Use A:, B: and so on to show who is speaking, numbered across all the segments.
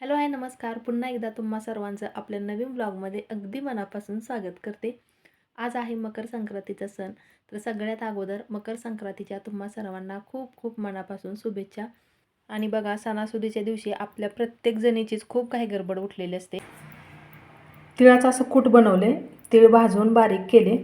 A: Hello hi नमस्कार. पुन्हा एकदा तुम्हा सर्वांचं आपल्या नवीन ब्लॉगमध्ये अगदी मनापासून स्वागत करते. आज आहे मकर संक्रांतीचा सण. तर सगळ्यात अगोदर मकर संक्रांतीच्या तुम्हा सर्वांना खूप खूप मनापासून शुभेच्छा. आणि बघा सणासुदीच्या दिवशी आपल्या प्रत्येक जणीचीच खूप काही गडबड उठलेली असते. तिळाचं असं कूट बनवले तिळ भाजून बारीक केले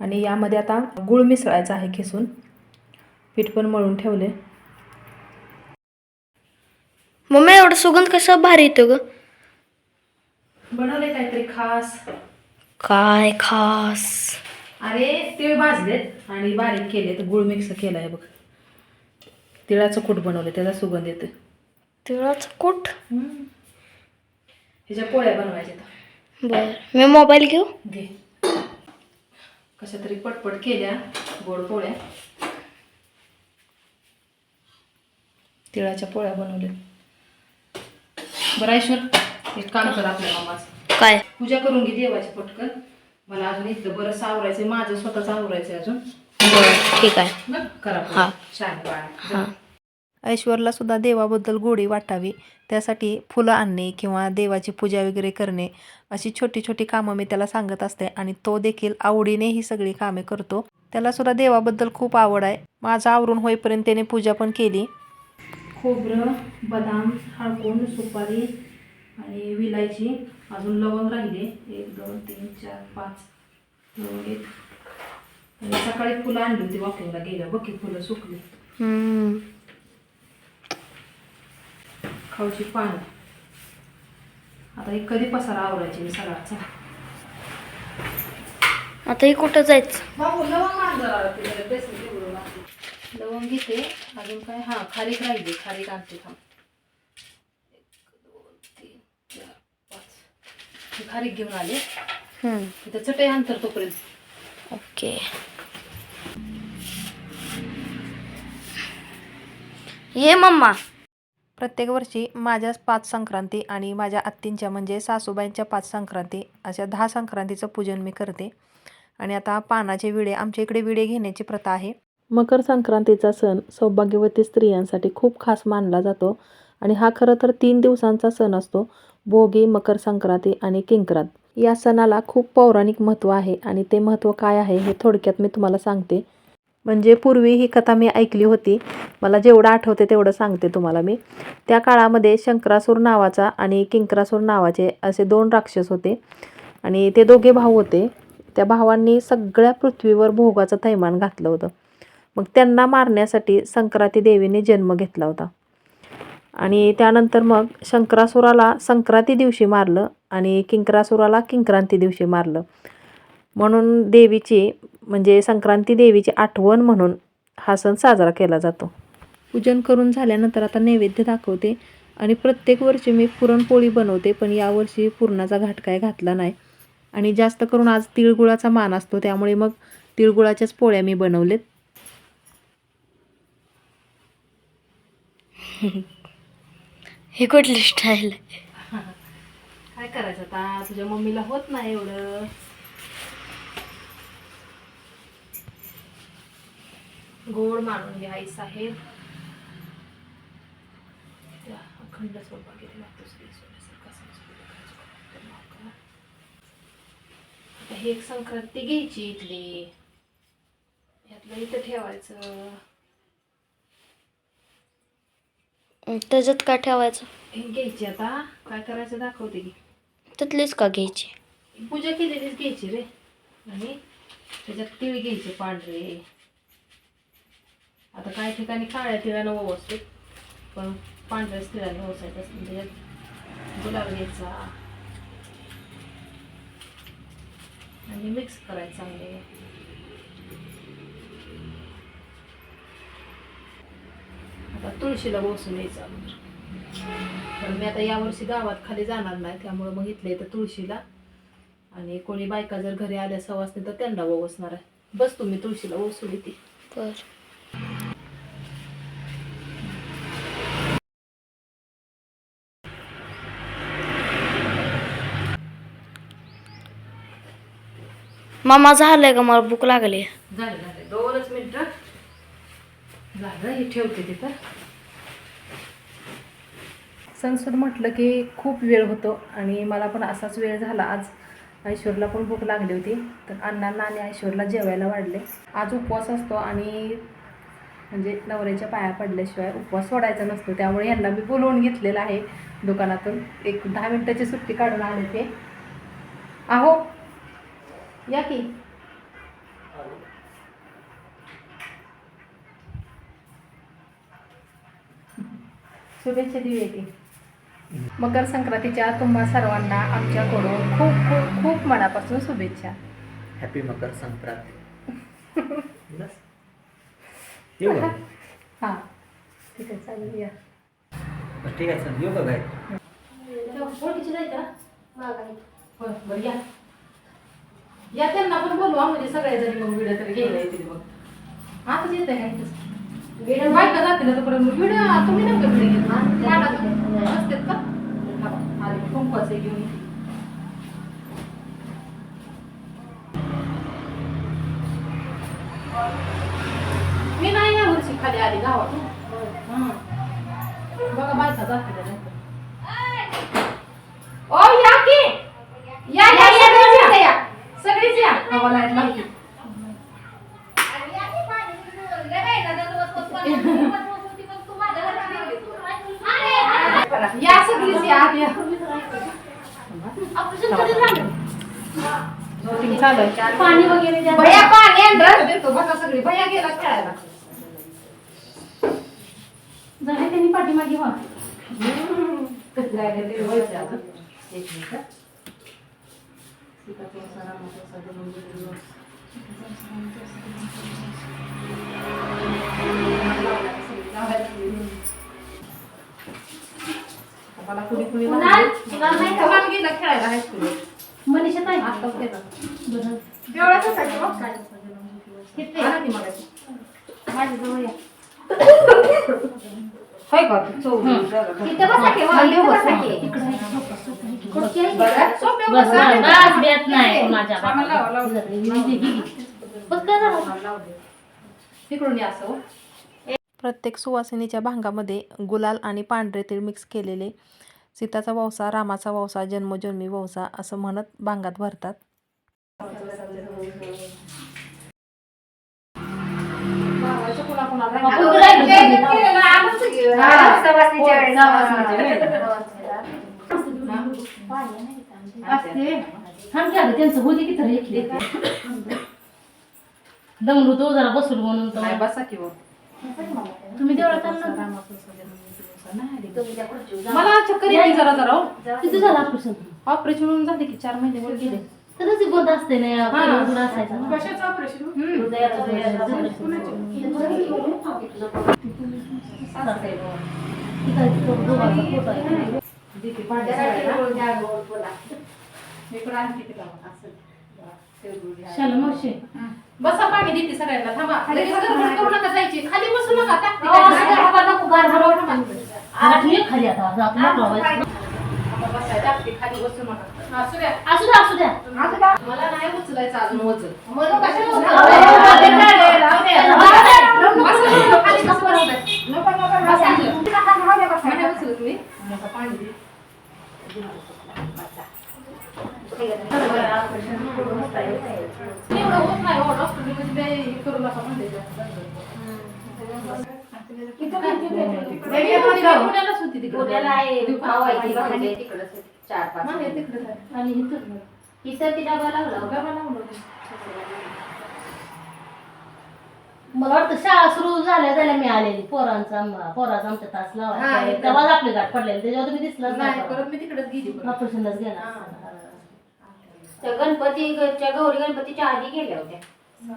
A: आणि यामध्ये आता गुळ मिसळायचा आहे खिसून. पीठ पण मळून ठेवले.
B: मम्मी एवढा सुगंध कसा भारी येतो ग?
A: बनवले काहीतरी खास.
B: काय खास?
A: अरे तीळ भाजलेत आणि बारीक केलेत. गुळ मिक्स केलाय बघ. तिळाचं कूट बनवलं त्याचा सुगंध येतो
B: तिळाचं कुठ
A: ह्याच्या पोळ्या बनवायच्या आता.
B: बर. मी मोबाईल घेऊ?
A: घे. कशा तरी पटपट केल्या गोड पोळ्या. तिळाच्या पोळ्या बनवल्या बरं ऐश्वर एक काम कर आपल्या मामाचं.
B: काय?
A: पूजा करून घे देवाची पटकन. मला अजून इथलं बरं आवरायचंय माझं स्वतःच आवरायचंय अजून.
B: बर ठीक आहे.
A: बघ, करा
B: हा.
A: पूजा. छान बाळ.
B: हा.
A: ऐश्वरला सुद्धा देवाबद्दल गोडी वाटावी. त्यासाठी फुलं आणणे किंवा देवाची पूजा वगैरे करणे अशी छोटी छोटी कामं मी त्याला सांगत असते आणि तो देखील आवडीने ही सगळी कामे करतो. त्याला सुद्धा देवाबद्दल खूप आवड आहे. माझं आवरून होईपर्यंत त्याने पूजा पण केली. खोबरं बदाम हळकुंड सुपारी आणि विलायची. अजून लवंग राहिले. एक दोन तीन चार पाच. लवंग एक. आणि सकाळी फुलं आणली होती वॉकिंगला गेल्या. बघ फुलं सुकली. खाऊची पानं. आता हे कधी पसारा आवरायची मी सगळाचा
B: आता हे कुठं जायचं
A: बाबू लवंग आण जरा तिला बेसन निवडून आणते. लवंग घेते. अजून काय? हा खारीक राहिली. खारीक आणते थांब. खारीक घेऊन आले. चटई अंतर तोपर्यंत.
B: ओके. ये मम्मा.
A: प्रत्येक वर्षी माझ्या पाच संक्रांती आणि माझ्या आत्तींच्या म्हणजे सासूबाईंच्या पाच संक्रांती अशा दहा संक्रांतीचं पूजन मी करते. आणि आता पानाचे विडे आमच्या इकडे विडे घेण्याची प्रथा आहे. मकर संक्रांतीचा सण सौभाग्यवती स्त्रियांसाठी खूप खास मानला जातो आणि हा खरं तर तीन दिवसांचा सण असतो भोगी मकर संक्रांती आणि किंक्रांत. या सणाला खूप पौराणिक महत्त्व आहे आणि ते महत्त्व काय आहे हे थोडक्यात मी तुम्हाला सांगते. म्हणजे पूर्वी ही कथा मी ऐकली होती. मला जेवढं आठवते तेवढं सांगते तुम्हाला मी. त्या काळामध्ये शंकरासूर नावाचा आणि किंकरासूर नावाचे असे दोन राक्षस होते आणि ते दोघे भाऊ होते. त्या भावांनी सगळ्या पृथ्वीवर भोगाचं थैमान घातलं होतं. मग त्यांना मारण्यासाठी संक्रांती देवीने जन्म घेतला होता. आणि त्यानंतर मग शंकरासुराला संक्रांती दिवशी मारलं आणि किंकरासुराला किंक्रांती दिवशी मारलं. म्हणून देवीची म्हणजे संक्रांती देवीची आठवण म्हणून हा सण साजरा केला जातो. पूजन करून झाल्यानंतर आता नैवेद्य दाखवते आणि प्रत्येक वर्षी मी पुरणपोळी बनवते पण यावर्षी पुरणाचा घाट काय घातला नाही. आणि जास्त करून आज तिळगुळाचा मान असतो त्यामुळे मग तिळगुळाच्याच पोळ्या मी बनवलेत.
B: हे कुठली स्टाईल
A: काय करायचं आता? तुझ्या मम्मीला होत नाही एवढं. गोड मानून घ्या आई साहेब. त्या अखंड स्वयंपाक किती लागतो आता ही एक संक्रांती घ्यायची इथली. यातलं इथं ठेवायचं.
B: त्याच्यात काय ठेवायचं?
A: घ्यायची आता. काय करायचं दाखवते की.
B: त्यातलीच का घ्यायची?
A: पूजा केलेलीच घ्यायची रे. आणि त्याच्यात तिळ घ्यायचे पांढरे. आता काही ठिकाणी काळ्या तिळानं ओवसते पण पांढऱ्याच तिळाने ओसायचं असतं. त्याच्यात गुलाब घ्यायचा. आणि मिक्स करायचं चांगले. तुळशीला यायचं अगोदर. तर मी आता यावर्षी गावात खाली जाणार नाही त्यामुळे मग इथं तुळशीला. आणि कोणी बायका जर घरी आल्या सवासने तर त्यांना ओवसणार आहे. बस तुम्ही तुळशीला ओसून येते.
B: मामा झालंय का? मला भूक लागली.
A: झालं झालं. दोनच मिनिटं. झालं हे ठेवते तिथं.
C: सणसूद म्हटलं की खूप वेळ होतो आणि मला पण असाच वेळ झाला. आज ऐश्वरला पण भूक लागली होती. तर अण्णांना आणि ऐश्वरला जेवायला वाढले. आज उपवास असतो आणि म्हणजे नवऱ्याच्या पाया पडल्याशिवाय उपवास सोडायचा नसतो. त्यामुळे यांना मी बोलवून घेतलेलं आहे दुकानातून. एक दहा मिनटाची सुट्टी काढून आले ते. आहो. या की. शुभेच्छा देऊया की. मकर संक्रांतीच्या तुम्हा सर्वांना आमच्याकडून खूप खूप खूप मनापासून शुभेच्छा.
D: हॅपी मकर संक्रांती बस येऊ का?
C: हां. ठीक आहे चालेल या.
D: ठीक आहे चल येऊ का काय
C: बरं बरं या. या त्यांना पण बोलवा म्हणजे सगळे जरी मग व्हिडिओ तरी घ्यायला येतील मग. आताच येत आहे बायका जातील ना तोपर्यंत व्हिडिओ तुम्ही नका व्हिडिओ घेत असतात का? हा आले कुंकवाचे घेऊन. मी नाही या वर्षी खाली आली गावातून. हं. बघा बायका जातील नाही ओ या की या या सगळीच या, या सगळीच या हवा लाइट लावली या सगळीच या आत या Shooting चालू आहे.
E: पाणी वगैरे द्या.
C: भैया पाणी आणलं देतो बघा सगळी भैया गेला खेळायला
E: झाले त्यांनी पाठीमागे व्हा.
C: आता. मला कुणी कुणी
E: नाही
C: गेला खेळायला हायस्कूल
E: मनीषा ताई. बरं.
C: बघ.
E: किती?
C: मगाशी.
E: माझ्याजवळ या.
C: होय का? चौ-
E: इथं बसा की, वा,
C: खाली
E: इथं
C: बसा.
E: बसा की. इकडं आहे, सोफा, सोफा आहे की. खुर्ची आहे की?
C: बरं, सोप्या
E: बस,
C: बसा.
E: बस, देत नाही कोणाच्या
C: आम्हाला लावा, लावा.
E: बस काय झालं?
C: तिकडून या असं हो.
A: प्रत्येक सुवासिनीच्या भांगामध्ये गुलाल आणि पांढरे तीळ मिक्स केलेले सीताचा वंसा रामाचा वंसा जन्मोजन्मी वंसा असं म्हणत भांगात भरतात
C: कुणाकुणाला
E: आपण
C: राहिलं.
E: राहिलं.
C: ते केलेलं आमचं की.
E: हा. सवासणीच्या वेळेस.
C: सवासणीच्या वेळेस.
E: असते. थांब की अगं, त्यांचं होती की तरी एक. दमलो होतो जरा बसून म्हणून तर.
C: नाही, बसा की हो.
E: तुम्ही देवळात.
C: मला चक्कर येते जरा जरा हो.
E: किती झालं ऑपरेशन
C: ऑपरेशन होऊन झाले की चार महिने वर गेले
E: तसंच बंद असते ना
C: हा.
E: असायचं.
C: कशाचं ऑपरेशन
E: हृदयाचं. शाला मावशी.
C: बसा पाणी देते सगळ्यांना. थांबा. लगेच गडबड करू नका जायची. खाली बसू नका. टाकते काय.
E: खाली आता. आपण व्हायचं.
C: आता टाकते खाली बसू नका. असू द्या
E: असू द्या असू द्या.
C: मला नाही उचलायचं अजून वजन.
E: म्हणून कशाला
C: होत नाही हो, म्हणजे हे होती तिकडे.
F: चार पाच
C: हे तिकडेच आहे.
E: आणि इथं
F: इथं ती डबा लावला होता.
C: डबा लावून होते.
E: मला वाटतं शाळा सुरू झाल्या झाल्या मी आलेली पोरांचा आम- पोराचा आमच्या तास
C: हा, इथं.
E: तेव्हाच आपली गाठ पडलेली त्याच्यावर तुम्ही दिसलाच
C: नाही
E: नाही
C: परत मी तिकडेच गेली परत.
E: ऑपरेशनलाच गेला
C: हा.
F: त्या गणपतीच्या गौरी गणपतीच्या आधी गेल्या होत्या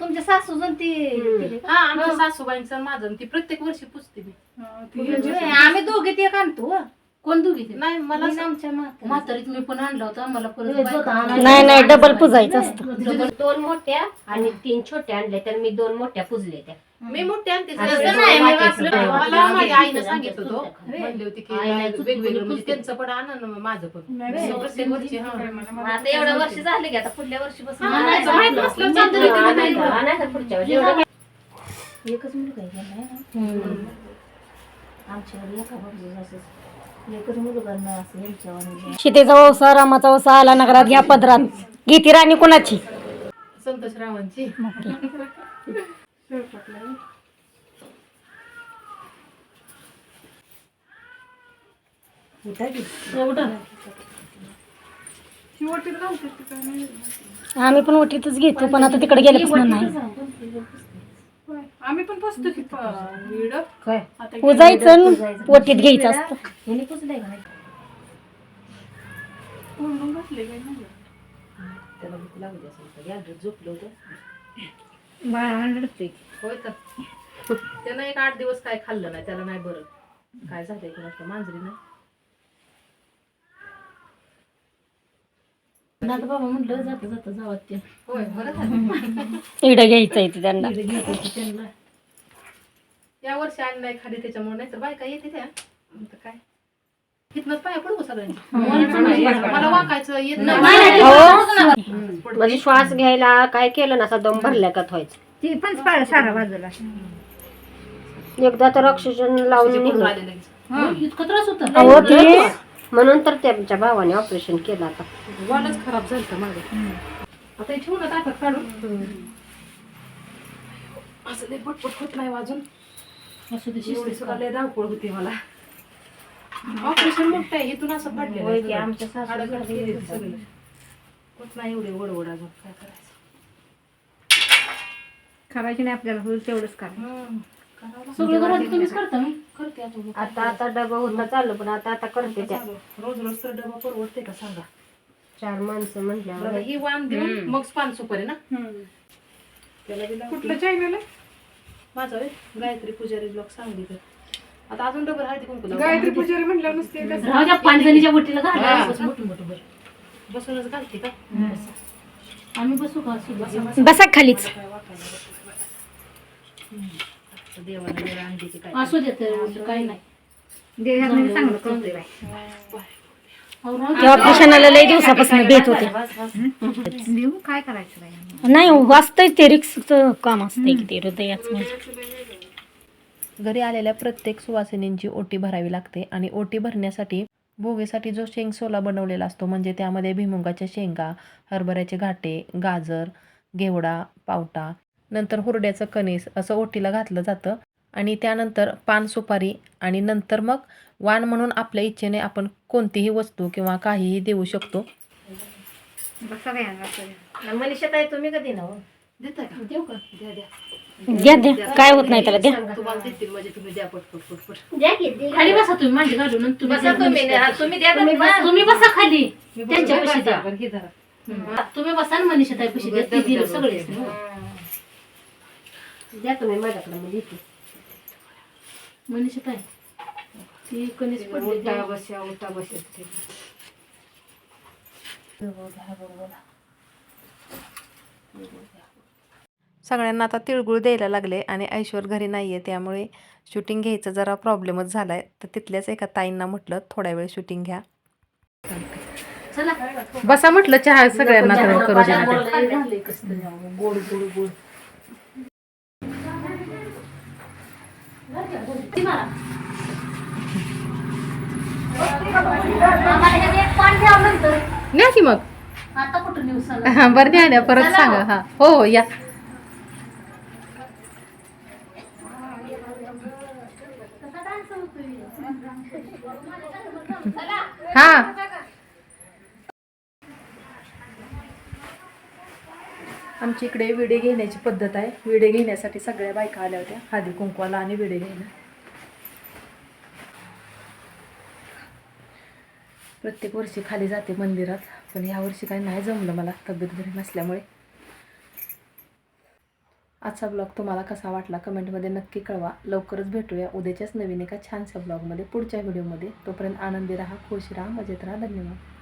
E: तुमच्या सासू जण ती केली.
C: हा आमच्या सासूबाईंचं आणि माझं आणि ती प्रत्येक वर्षी पुसते मी
G: हा, ती
E: होय, आम्ही दोघे ते आणतो हं. कोण दोघी ते?
C: नाही मला
E: मी आमच्या म्हातारी.
C: म्हातारीत मी पण आणला होता मला परत
E: नाही नाही डबल पुजायचं
F: डबल दोन मोठ्या आणि तीन छोट्या आणल्या तर मी दोन मोठ्या पुजले त्या
C: मी मोठी आणते
F: असं. नाही, मी.
C: मला माझ्या आईनं
E: आमच्या
C: सांगितलं होतं
E: चुलत्या.
C: म्हणली होती की
E: आईला चुलती
C: वेगवेगळं म्हणजे. त्यांचं पण आणा ना माझं पण प्रत्येक वर्षी हा
E: आता एवढं वर्ष झाले की आता पुढल्या वर्षी बसून
C: हा, नाही, माहीत नसलं चालतं तिला नाही
F: आणायचं
C: बरं.
F: आणायचं पुढच्या वर्षी एवढं काय-
E: एकच मुलगा आहे है ना? आमच्याकडे एका
H: सीतेचा वौसा रामाचा वौसा आला नगरात घ्या पदरात. गीती राणी कुणाची?
C: संतोष रावांची.
H: आम्ही पण ओटीतच घेतो पण आता तिकडे गेल्यापासून नाही.
G: आम्ही पण पोचतो की प- विड
E: काय?
G: आता
H: पुजायचं आणि ओटीत घ्यायचं असतं.
E: ह्याने पुसलंय का नाही?
G: कोंडून घातले काय नाही.
C: त्याला भूक झोपलं होतं. होय तर. त्यानं एक आठ दिवस काय खाल्लं नाही त्याला नाही बरं. काय झालंय कोणाचं मांजरी नाही.
E: आता बाबा म्हटलं जाता जाता जावं ते.
C: होय बरं झालं.
H: इडं घ्यायचं आहे ते त्यांना.
E: इकडे घेत होते त्यांना.
C: या वर्षी आणि नाही खाली त्याच्यामुळे नाही तर बायका येते त्या. काय? इथनच पाया पडू का सगळ्यांनी मला वाकायचं येत नाही.
F: म्हणजे श्वास घ्यायला काय केलं ना असा दम भरल्या का व्हायचं
I: ती पण सारा बाजूला.
F: एकदा तर ऑक्सिजन लावून निघलं.
E: इतकं त्रास होता.
F: म्हणून तर त्यांच्या भावाने ऑपरेशन केलं आता.
C: वालच खराब झालं होतं मागे. आता हे ठेवू ना ताकद काढून असं लय पटपट होत नाही वाजून
E: असं ते
C: एवढी सुद्धा लय धावपळ होती मला. ऑपरेशन मोठं आहे इथून असं
F: होय
C: पडलेलं
F: की आमच्या
C: सगळी. होत नाही एवढे वडवड अजून. काय करायचं?
I: करायची नाही आपल्याला होईल तेवढंच करा
C: हम्म. करावं
E: सगळं घरात तुम्हीच करता मी?
C: करते
F: आता आता डबा होता चालू पण आता आता करते त्या.
C: रोज रोज तर डबा परवडते का सांगा?
F: चार माणसं म्हटल्यावर
C: बरं, ही वाण देऊन मग पान सुपारी ना? त्याला बी लावते.
G: कुठलं चॅनल आहे?
C: माझा होय गायत्री पुजारी ब्लॉग सांगली तर. आता अजून डबल हळदी कुंकू लावू.
G: गायत्री पुजारी म्हणल्यावर नुसते कसं
E: राहू द्या पाणजणीच्या बोटीला. घाला. बस मोठं मोठं बरं
C: बसूनच घालते का?
E: आम्ही बसू का?
H: बसा खालीच.
C: देवाला वेळ आणली की काय
E: असू देत काही नाही.
I: चांगलं बाई.
E: अहो, राहू.
H: ऑपरेशनाला दिवसापासून भेट होते.
I: देऊ काय करायचं बाई?
H: नाही वाचतंय ते रिक्सचं काम असतंय की ते हृदयाचं म्हणजे.
A: घरी आलेल्या प्रत्येक सुवासिनींची ओटी भरावी लागते आणि ओटी भरण्यासाठी भोगीसाठी जो शेंग सोला बनवलेला असतो म्हणजे त्यामध्ये भिमुगाच्या शेंगा हरभऱ्याचे घाटे गाजर घेवडा पावटा नंतर हुरड्याचं कणीस असं ओटीला घातलं जातं आणि त्यानंतर पान सुपारी आणि नंतर मग वाण म्हणून आपल्या इच्छेने आपण कोणतीही वस्तू किंवा काहीही देऊ शकतो.
I: बसा बाई अंगात.
F: मनीषा ताई तुम्ही कधी ना हो?
C: देताय का?
E: देऊ का?
C: द्या द्या.
H: द्या द्या. काय होत नाही त्याला द्या.
C: तुम्हाला देतील म्हणजे तुम्ही द्या पटपट पटपट
F: द्या की दे.
E: खाली बसा तुम्ही मांडी घालून तुम्ही
F: बसा तुम्ही हा, तुम्ही द्या
E: तुम्ही? बसा- खाली. द्या. तुम्ही बसा ना मनीषा ताई पैसे द्या सगळे
F: द्या तुम्ही माझ्याकडे
E: मनीषा ताई ती कणीस पडली
C: बसा उठा बसा
A: सगळ्यांना आता तिळगुळ द्यायला लागले आणि ऐश्वर घरी नाही आहे त्यामुळे शूटिंग घ्यायचं जरा प्रॉब्लेमच झाला आहे तर तिथल्याच एका ताईंना म्हटलं थोड्या वेळ शूटिंग घ्या.
E: चला.
C: बसा म्हटलं चहा सगळ्यांना करू.
E: गोड गोड गोड ती मारा. आम्हाला ह्याने एक पान घ्या नंतर
C: न्या की मग. हा, बरं न्या न्या परत सांगा. हा. हो हो या. हा.
A: आमच्या इकडे विडे घेण्याची पद्धत आहे. विडे घेण्यासाठी सगळ्या बायका आल्या होत्या. हळदी कुंकवाला आणि विडे घ्यायला. प्रत्येक वर्षी खाली जाते मंदिरात पण ह्या वर्षी काही नाही जमलं मला तब्येत घरी नसल्यामुळे. आजचा ब्लॉग तुम्हाला कसा वाटला कमेंटमध्ये नक्की कळवा. लवकरच भेटूया उद्याच्याच नवीन एका छानशा ब्लॉगमध्ये पुढच्या व्हिडिओमध्ये तोपर्यंत आनंदी राहा खुश राहा मजेत राहा. धन्यवाद.